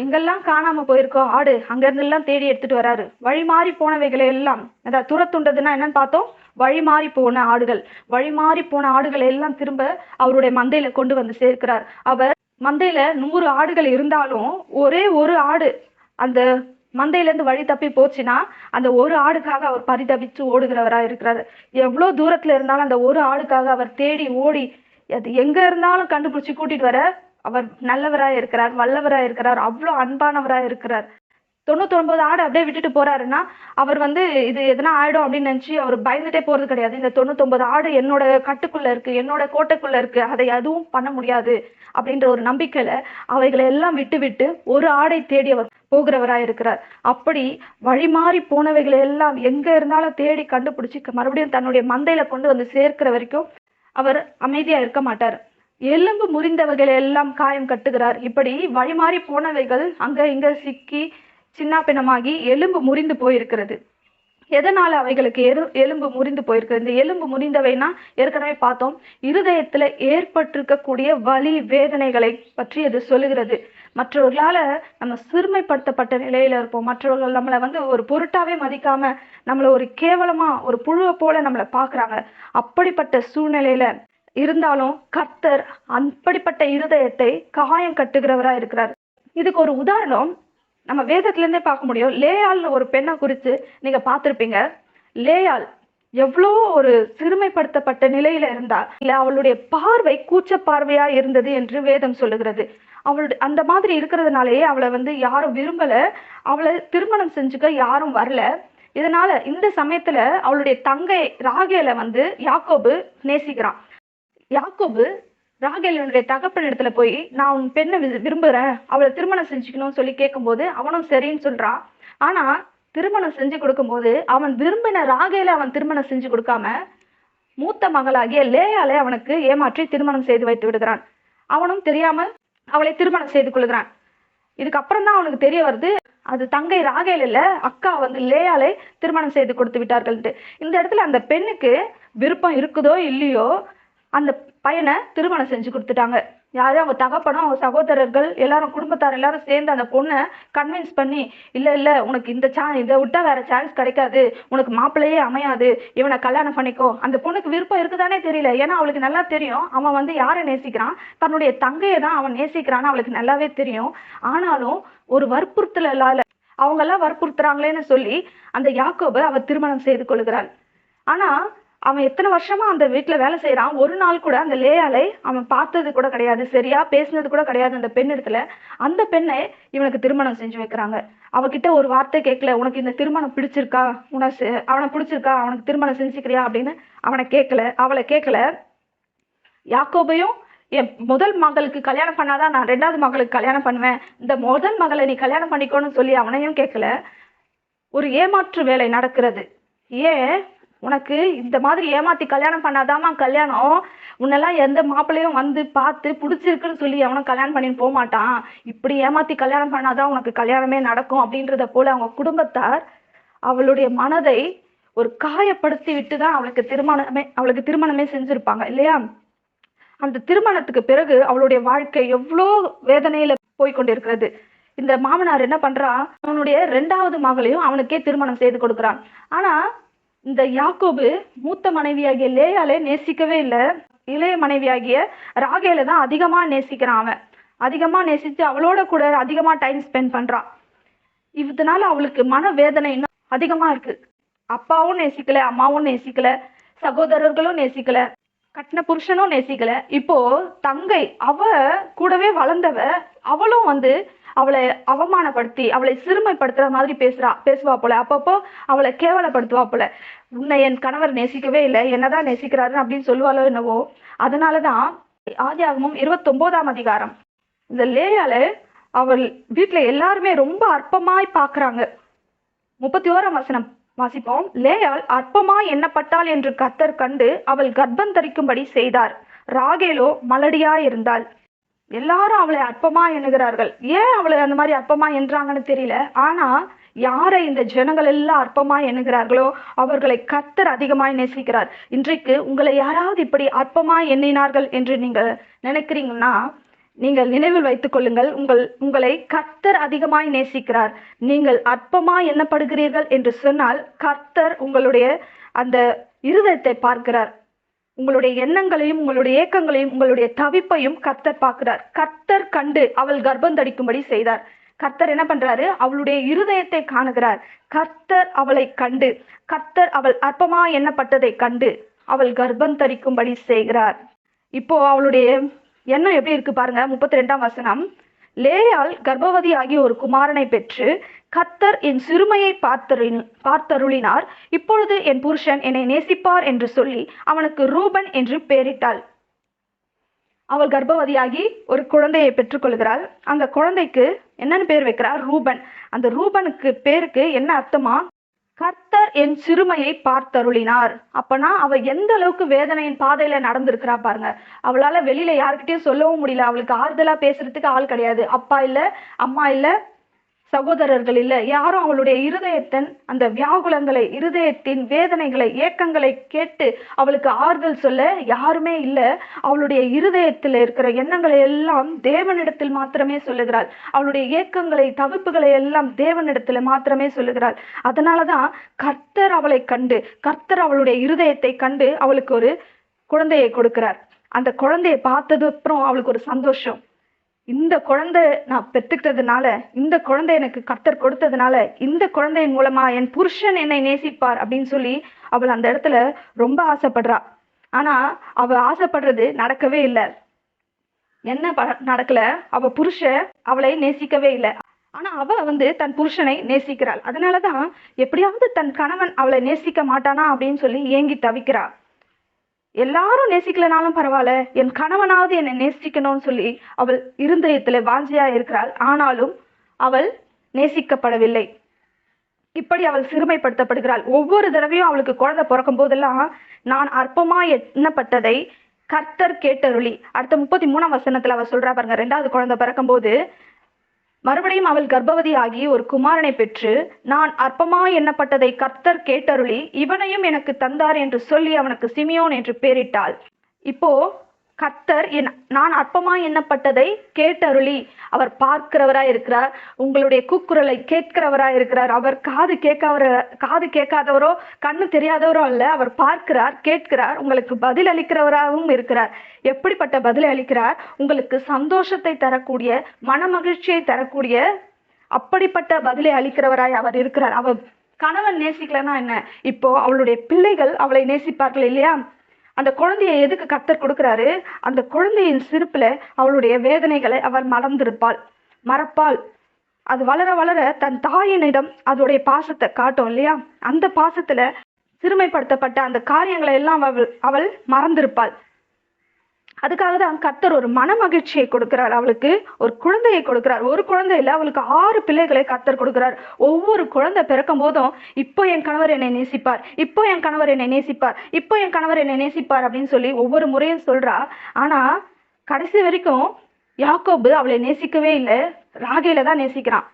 எங்கெல்லாம் காணாம போயிருக்கோ ஆடு அங்க இருந்தெல்லாம் தேடி எடுத்துட்டு வராரு. வழி மாறி போனவைகளை எல்லாம் அதாவது துரத்துண்டதுன்னா என்னன்னு பார்த்தோம்? வழி மாறி போன ஆடுகள். வழி மாறி போன ஆடுகளை எல்லாம் திரும்ப அவருடைய மந்தையில கொண்டு வந்து சேர்க்கிறார். அவர் மந்தையில நூறு ஆடுகள் இருந்தாலும் ஒரே ஒரு ஆடு அந்த மந்தையில இருந்து வழி தப்பி போச்சுன்னா அந்த ஒரு ஆடுக்காக அவர் பரிதபிச்சு ஓடுகிறவரா இருக்கிறாரு. எவ்வளவு தூரத்துல இருந்தாலும் அந்த ஒரு ஆடுக்காக அவர் தேடி ஓடி அது எங்க இருந்தாலும் கண்டுபிடிச்சு கூட்டிட்டு வர அவர் நல்லவராக இருக்கிறார் வல்லவராக இருக்கிறார் அவ்வளோ அன்பானவராக இருக்கிறார். தொண்ணூத்தொன்பது ஆடு அப்படியே விட்டுட்டு போறாருன்னா அவர் வந்து இது எதனா ஆயிடும் அப்படின்னு நினைச்சு அவர் பயந்துட்டே போறது கிடையாது. இந்த தொண்ணூத்தொன்பது ஆடு என்னோட கட்டுக்குள்ள இருக்கு என்னோட கோட்டைக்குள்ள இருக்கு அதை எதுவும் பண்ண முடியாது அப்படின்ற ஒரு நம்பிக்கையில அவைகளை எல்லாம் விட்டு விட்டு ஒரு ஆடை தேடி அவர் போகிறவராய் இருக்கிறார். அப்படி வழி மாறி போனவைகளை எல்லாம் எங்க இருந்தாலும் தேடி கண்டுபிடிச்சி மறுபடியும் தன்னுடைய மந்தையில கொண்டு வந்து சேர்க்கிற வரைக்கும் அவர் அமைதியா இருக்க மாட்டார். எலும்பு முறிந்தவைகளை எல்லாம் காயம் கட்டுகிறார். இப்படி வழிமாறி போனவைகள் அங்க இங்க சிக்கி சின்ன பின்னமாகி எலும்பு முறிந்து போயிருக்கிறது. எதனால அவைகளுக்கு எரு எலும்பு முறிந்து போயிருக்கு இந்த எலும்பு முறிந்தவைனா ஏற்கனவே பார்த்தோம். இருதயத்துல ஏற்பட்டிருக்கக்கூடிய வலி வேதனைகளை பற்றி அது சொல்லுகிறது. மற்றவர்களால நம்ம சிறுமைப்படுத்தப்பட்ட நிலையில இருப்போம். மற்றவர்கள் நம்மளை வந்து ஒரு பொருட்டாவே மதிக்காம நம்மளை ஒரு கேவலமா ஒரு புழுவை போல நம்மளை பாக்குறாங்க அப்படிப்பட்ட சூழ்நிலையில இருந்தாலும் கர்த்தர் அப்படிப்பட்ட இருதயத்தை காயம் கட்டுகிறவரா இருக்கிறார். இதுக்கு ஒரு உதாரணம் நம்ம வேதத்துல இருந்தே பார்க்க முடியும். லேயாள்னு ஒரு பெண்ணை குறித்து நீங்க பார்த்துருப்பீங்க. லேயாள் எவ்வளோ ஒரு சிறுமைப்படுத்தப்பட்ட நிலையில இருந்தா இல்ல அவளுடைய பார்வை கூச்ச பார்வையா இருந்தது என்று வேதம் சொல்லுகிறது. அவளுடைய அந்த மாதிரி இருக்கிறதுனாலயே அவளை வந்து யாரும் விரும்பல. அவளை திருமணம் செஞ்சுக்க யாரும் வரல. இதனால இந்த சமயத்துல அவளுடைய தங்கை ராகேல வந்து யாக்கோபு நேசிக்கிறான். யாக்கோபு ராகேலனுடைய தகப்பன் இடத்துல போய் நான் உன் பெண்ணை வி- அவளை திருமணம் செஞ்சுக்கணும்னு சொல்லி கேட்கும்போது அவனும் சரின்னு சொல்றான் ஆனா திருமணம் செஞ்சு கொடுக்கும்போது அவன் விரும்பின ராகேல அவன் திருமணம் செஞ்சு கொடுக்காம மூத்த மகளாகிய லேயாலே அவனுக்கு ஏமாற்றி திருமணம் செய்து வைத்து விடுகிறான். அவனும் தெரியாமல் அவளை திருமணம் செய்து கொள்கிறான். இதுக்கப்புறம் தான் அவனுக்கு தெரிய வருது அது தங்கை ராகேல் இல்ல அக்கா வந்து லேயாலே திருமணம் செய்து கொடுத்து விட்டார்கள்ட்டு இந்த இடத்துல அந்த பெண்ணுக்கு விருப்பம் இருக்குதோ இல்லையோ அந்த பையனை திருமணம் செஞ்சு கொடுத்துட்டாங்க. யாரும் அவங்க தகப்பனும் அவங்க சகோதரர்கள் எல்லாரும் குடும்பத்தார் எல்லாரும் சேர்ந்து அந்த பொண்ணை கன்வின்ஸ் பண்ணி இல்லை இல்லை உனக்கு இந்த சா இதை விட்டா வேற சான்ஸ் கிடைக்காது. உனக்கு மாப்பிள்ளையே அமையாது. இவனை கல்யாணம் பண்ணிக்கோ. அந்த பொண்ணுக்கு விருப்பம் இருக்குதானே தெரியல. ஏன்னா அவளுக்கு நல்லா தெரியும். அவன் வந்து யாரை நேசிக்கிறான்? தன்னுடைய தங்கையை தான் அவன் நேசிக்கிறான்னு அவளுக்கு நல்லாவே தெரியும். ஆனாலும் ஒரு வற்புறுத்தலால அவங்க எல்லாம் வற்புறுத்துறாங்களேன்னு சொல்லி அந்த யாக்கோபை அவ திருமணம் செய்து கொள்கிறாள். ஆனா அவன் எத்தனை வருஷமா அந்த வீட்டில் வேலை செய்கிறான் ஒரு நாள் கூட அந்த லேயாலை அவன் பார்த்தது கூட கிடையாது. சரியா பேசினது கூட கிடையாது அந்த பெண் இடத்துல. அந்த பெண்ணை இவனுக்கு திருமணம் செஞ்சு வைக்கிறாங்க. அவகிட்ட ஒரு வார்த்தை கேட்கல. உனக்கு இந்த திருமணம் பிடிச்சிருக்கா? உனக்கு அவனை பிடிச்சிருக்கா? அவனுக்கு திருமணம் செஞ்சுக்கிறியா? அப்படின்னு அவனை கேட்கல. அவளை கேட்கல. யாக்கோபையும் என் முதல் மகளுக்கு கல்யாணம் பண்ணாதான் நான் ரெண்டாவது மகளுக்கு கல்யாணம் பண்ணுவேன். இந்த முதல் மகளை நீ கல்யாணம் பண்ணிக்கோன்னு சொல்லி அவனையும் கேட்கல. ஒரு ஏமாற்று வேலை நடக்கிறது. ஏன் உனக்கு இந்த மாதிரி ஏமாத்தி கல்யாணம் பண்ணாதாம்மா கல்யாணம். உன்னெல்லாம் எந்த மாப்பிள்ளையும் வந்து பார்த்து பிடிச்சிருக்குன்னு சொல்லி அவனும் கல்யாணம் பண்ணி போக மாட்டான். இப்படி ஏமாத்தி கல்யாணம் பண்ணாதான் உனக்கு கல்யாணமே நடக்கும் அப்படின்றத போல அவங்க குடும்பத்தார் அவளுடைய மனதை ஒரு காயப்படுத்தி விட்டு தான் அவளுக்கு திருமணமே அவளுக்கு திருமணமே செஞ்சிருப்பாங்க இல்லையா? அந்த திருமணத்துக்கு பிறகு அவளுடைய வாழ்க்கை எவ்வளோ வேதனையில போய் கொண்டிருக்கிறது. இந்த மாமனார் என்ன பண்றான்? அவனுடைய ரெண்டாவது மகளையும் அவனுக்கே திருமணம் செய்து கொடுக்குறான். ஆனா இந்த யாக்கோபு மூத்த மனைவியாகிய லேயாலே நேசிக்கவே இல்லை. இளைய மனைவியாகிய ராகேல தான் அதிகமாக நேசிக்கிறான் அவன். அதிகமாக நேசித்து அவளோட கூட அதிகமாக டைம் ஸ்பெண்ட் பண்ணுறான் இதனால அவளுக்கு மன வேதனை இன்னும் அதிகமாக இருக்கு. அப்பாவும் நேசிக்கல அம்மாவும் நேசிக்கல சகோதரர்களும் நேசிக்கல கட்டின புருஷனும் நேசிக்கல. இப்போ தங்கை அவ கூடவே வளர்ந்தவ அவளும் வந்து அவளை அவமானப்படுத்தி அவளை சிறுமைப்படுத்துற மாதிரி பேசுறா பேசுவா போல. அப்பப்போ அவளை கேவலப்படுத்துவா போல. உன்னை என் கணவர் நேசிக்கவே இல்லை என்னதான் நேசிக்கிறாரு அப்படின்னு சொல்லுவாளோ என்னவோ. அதனாலதான் ஆதியாகமும் இருபத்தொன்பதாம் அதிகாரம். இந்த லேயால அவள் வீட்டுல எல்லாருமே ரொம்ப அற்பமாய் பாக்குறாங்க. முப்பத்தி ஓராம் வசனம் வாசிப்போம். லேயால் அற்பமாய் எண்ணப்பட்டாள் என்று கத்தர் கண்டு அவள் கர்ப்பம் தரிக்கும்படி செய்தார். ராகேலோ மலடியாய் இருந்தாள். எல்லாரும் அவளை அற்பமா எண்ணுகிறார்கள். ஏன் அவளை அந்த மாதிரி அற்பமா என்றாங்கன்னு தெரியல. ஆனா யாரை இந்த ஜனங்கள் எல்லாம் அற்பமா எண்ணுகிறார்களோ அவர்களை கத்தர் அதிகமாய் நேசிக்கிறார். இன்றைக்கு உங்களை யாராவது இப்படி அற்பமா எண்ணினார்கள் என்று நீங்கள் நினைக்கிறீங்கன்னா நீங்கள் நினைவில் வைத்துக் கொள்ளுங்கள் உங்கள் உங்களை கர்த்தர் அதிகமாய் நேசிக்கிறார். நீங்கள் அற்பமாய் எண்ணப்படுகிறீர்கள் என்று சொன்னால் கர்த்தர் உங்களுடைய அந்த இருதயத்தை பார்க்கிறார். உங்களுடைய எண்ணங்களையும் உங்களுடைய ஏக்கங்களையும் உங்களுடைய தவிப்பையும் கர்த்தர் பார்க்கிறார். கர்த்தர் கண்டு அவள் கர்ப்பம் தடிக்கும்படி செய்தார். கர்த்தர் என்ன பண்றாரு? அவளுடைய இருதயத்தை காணுகிறார். கர்த்தர் அவளை கண்டு கர்த்தர் அவள் அற்பமா எண்ணப்பட்டதை கண்டு அவள் கர்ப்பம் தரிக்கும்படி செய்கிறார். இப்போ அவளுடைய எண்ணம் எப்படி இருக்கு பாருங்க. முப்பத்தி ரெண்டாம் வசனம். லேயால் கர்ப்பவதியாகி ஒரு குமாரனை பெற்று கத்தர் என் சிறுமையை பார்த்தருள் பார்த்தருளினார். இப்பொழுது என் புருஷன் என்னை நேசிப்பார் என்று சொல்லி அவனுக்கு ரூபன் என்று பெயரிட்டாள். அவள் கர்ப்பவதியாகி ஒரு குழந்தையை பெற்றுக்கொள்கிறாள். அந்த குழந்தைக்கு என்னன்னு பேர் வைக்கிறார்? ரூபன். அந்த ரூபனுக்கு பேருக்கு என்ன அர்த்தமா? கர்த்தர் என் சிறுமையை பார்த்தருளினார். அப்பனா அவ எந்த அளவுக்கு வேதனையின் பாதையில நடந்திருக்கிறா பாருங்க. அவளால வெளியில யாருக்கிட்டயும் சொல்லவும் முடியல. அவளுக்கு ஆறுதலா பேசுறதுக்கு ஆள் கிடையாது. அப்பா இல்ல அம்மா இல்ல சகோதரர்கள் இல்லை. யாரும் அவளுடைய இருதயத்தின் அந்த வியாகுலங்களை இருதயத்தின் வேதனைகளை ஏக்கங்களை கேட்டு அவளுக்கு ஆறுதல் சொல்ல யாருமே இல்லை. அவளுடைய இருதயத்தில் இருக்கிற எண்ணங்களை எல்லாம் தேவனிடத்தில் மாத்திரமே சொல்லுகிறாள். அவளுடைய ஏக்கங்களை தவிப்புகளை எல்லாம் தேவனிடத்தில் மாத்திரமே சொல்லுகிறாள். அதனாலதான் கர்த்தர் அவளை கண்டு கர்த்தர் அவளுடைய இருதயத்தை கண்டு அவளுக்கு ஒரு குழந்தையை கொடுக்கிறார். அந்த குழந்தையை பார்த்தது அப்புறம் அவளுக்கு ஒரு சந்தோஷம். இந்த குழந்தை நான் பெற்றுக்கிட்டதுனால இந்த குழந்தை எனக்கு கர்த்தர் கொடுத்ததுனால இந்த குழந்தையின் மூலமா என் புருஷன் என்னை நேசிப்பார் அப்படின்னு சொல்லி அவள் அந்த இடத்துல ரொம்ப ஆசைப்படுறா. ஆனா அவ ஆசைப்படுறது நடக்கவே இல்லை. என்ன நடக்கல? அவ புருஷ அவளை நேசிக்கவே இல்லை. ஆனா அவ வந்து தன் புருஷனை நேசிக்கிறாள். அதனாலதான் எப்படியாவது தன் கணவன் அவளை நேசிக்க மாட்டானா அப்படின்னு சொல்லி ஏங்கி தவிக்கிறா. எல்லாரும் நேசிக்கலனாலும் பரவாயில்ல. என் கணவனாவது என்னை நேசிக்கணும்னு சொல்லி அவள் இருதயத்துல வாஞ்சியா இருக்கிறாள். ஆனாலும் அவள் நேசிக்கப்படவில்லை. இப்படி அவள் சிறுமைப்படுத்தப்படுகிறாள். ஒவ்வொரு தடவையும் அவளுக்கு குழந்தை பிறக்கும் போதெல்லாம் நான் அற்பமா எண்ணப்பட்டதை கர்த்தர் கேட்டருளி. அடுத்த முப்பத்தி மூணாம் வசனத்துல அவ சொல்றா பாருங்க. ரெண்டாவது குழந்தை பிறக்கும்போது மறுபடியும் அவள் கர்ப்பவதி ஆகி ஒரு குமாரனை பெற்று நான் அற்பமா எண்ணப்பட்டதை கர்த்தர் கேட்டருளி இவனையும் எனக்கு தந்தார் என்று சொல்லி அவனுக்கு சிமியோன் என்று பெயரிட்டாள் இப்போ கர்த்தர் என் நான் அற்பமா எண்ணப்பட்டதை கேட்டருளி. அவர் பார்க்கிறவரா இருக்கிறார். உங்களுடைய கூக்குரலை கேட்கிறவரா இருக்கிறார். அவர் காது கேட்காவர காது கேட்காதவரோ கண்ணு தெரியாதவரோ அல்ல. அவர் பார்க்கிறார் கேட்கிறார். உங்களுக்கு பதில் அளிக்கிறவராகவும் இருக்கிறார். எப்படிப்பட்ட பதிலை அளிக்கிறார்? உங்களுக்கு சந்தோஷத்தை தரக்கூடிய மனமகிழ்ச்சியை தரக்கூடிய அப்படிப்பட்ட பதிலை அளிக்கிறவராய் அவர் இருக்கிறார். அவர் கணவன் நேசிக்கலன்னா என்ன? இப்போ அவளுடைய பிள்ளைகள் அவளை நேசிப்பார்கள் இல்லையா? அந்த குழந்தையை எதுக்கு கத்தர் கொடுக்குறாரு? அந்த குழந்தையின் சிரிப்பில் அவளுடைய வேதனைகளை அவர் மறந்திருப்பாள். மறப்பாள். அது வளர வளர தன் தாயினிடம் அதோடைய பாசத்தை காட்டும் இல்லையா? அந்த பாசத்துல சிறுமைப்படுத்தப்பட்ட அந்த காரியங்களை எல்லாம் அவள் அவள் மறந்திருப்பாள். அதுக்காக தான் கத்தர் ஒரு மன மகிழ்ச்சியை கொடுக்கிறார். அவளுக்கு ஒரு குழந்தையை கொடுக்கிறார். ஒரு குழந்தை இல்லை அவளுக்கு ஆறு பிள்ளைகளை கத்தர் கொடுக்கிறார். ஒவ்வொரு குழந்தை பிறக்கும் போதும் இப்போ என் கணவர் என்னை நேசிப்பார். இப்போ என் கணவர் என்னை நேசிப்பார். இப்போ என் கணவர் என்னை நேசிப்பார். அப்படின்னு சொல்லி ஒவ்வொரு முறையும் சொல்றா. ஆனா கடைசி வரைக்கும் யாக்கோபு அவளை நேசிக்கவே இல்லை. ராகையில தான் நேசிக்கிறான்.